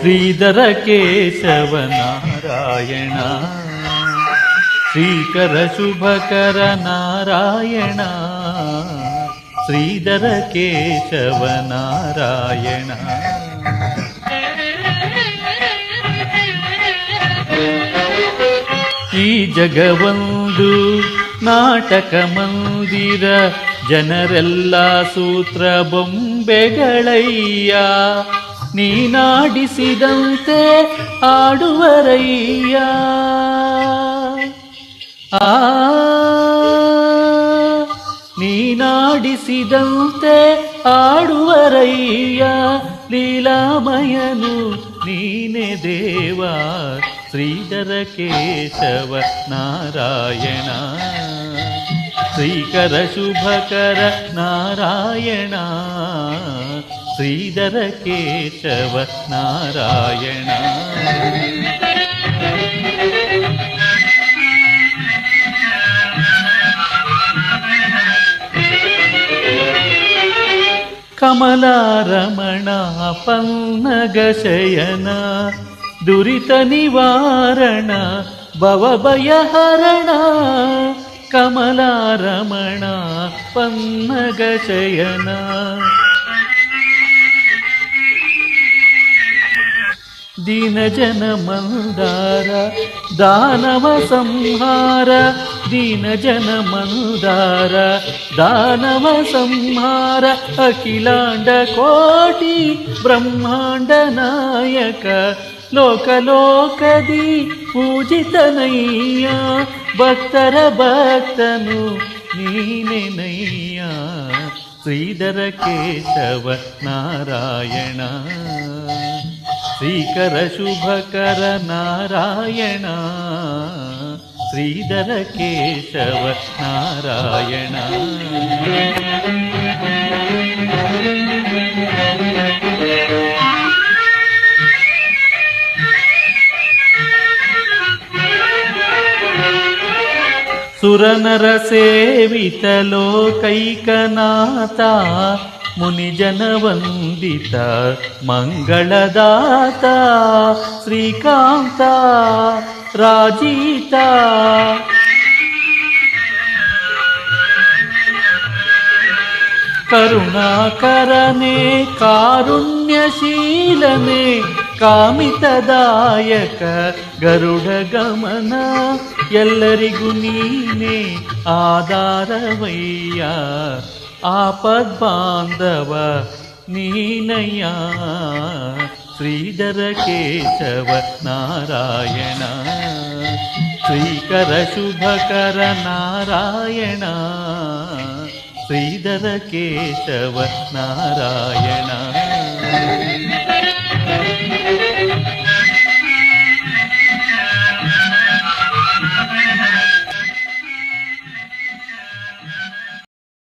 ಶ್ರೀಧರ ಕೇಶವ ನಾರಾಯಣ, ಶ್ರೀಕರ ಶುಭಕರ ನಾರಾಯಣ, ಶ್ರೀಧರ ಕೇಶವ ನಾರಾಯಣ. ಈ ಜಗವೊಂದು ನಾಟಕ ಮಂದಿರ, ಜನರೆಲ್ಲ ಸೂತ್ರ ಬೊಂಬೆಗಳಯ್ಯ. ನೀನಾಡಿಸಿದಂತೆ ಆಡುವರಯ್ಯ. ಆ ನೀನಾಡಿಸಿದಂತೆ ಆಡುವರಯ್ಯ. ಲೀಲಾಮಯನು ನೀನೆ ದೇವ ಶ್ರೀಧರ ಕೇಶವ ನಾರಾಯಣ. ಶ್ರೀಕರ ಶುಭಕರ ನಾರಾಯಣ. ಶ್ರೀಧರ ಕೇಶವ ನಾರಾಯಣ ಕಮಲಾರಮಣ ಪನ್ನಗಶಯನ ದುರಿತ ನಿವಾರಣ ಭವಭಯಹರಣ ಕಮಲಾರಮಣ ಪನ್ನಗಶಯನ దీనజన మందార దానవ సంహార దీనజన మందార దానవ సంహార అఖిలాండ కోటి బ్రహ్మాండ నాయక లోకలోకది పూజితనయ్యా భక్తర భక్తను నీనెనయ్యా శ్రీధర కేశవ నారాయణ శ్రీకర శుభకర నారాయణ శ్రీధర కేశవ నారాయణ. సురనర సేవితలో కైకనాథ ಸೇವಿತ ಲೋಕೈಕನಾಥ ಮುನಿಜನ ವಂದಿತ ಮಂಗಳದಾತ ಶ್ರೀಕಾಂತ ರಾಜೀತ ಕರುಣಾಕರನೆ ಕಾರುಣ್ಯಶೀಲನೆ ಕಾಮಿತದಾಯಕ ಗರುಡ ಗಮನ ಎಲ್ಲರಿಗೂ ನೀನೆ ಆಧಾರವಯ್ಯ आपद्बान्धव नीनया श्रीधरकेशव नारायण श्रीकरशुभकर नारायण श्रीधरकेशव नारायण।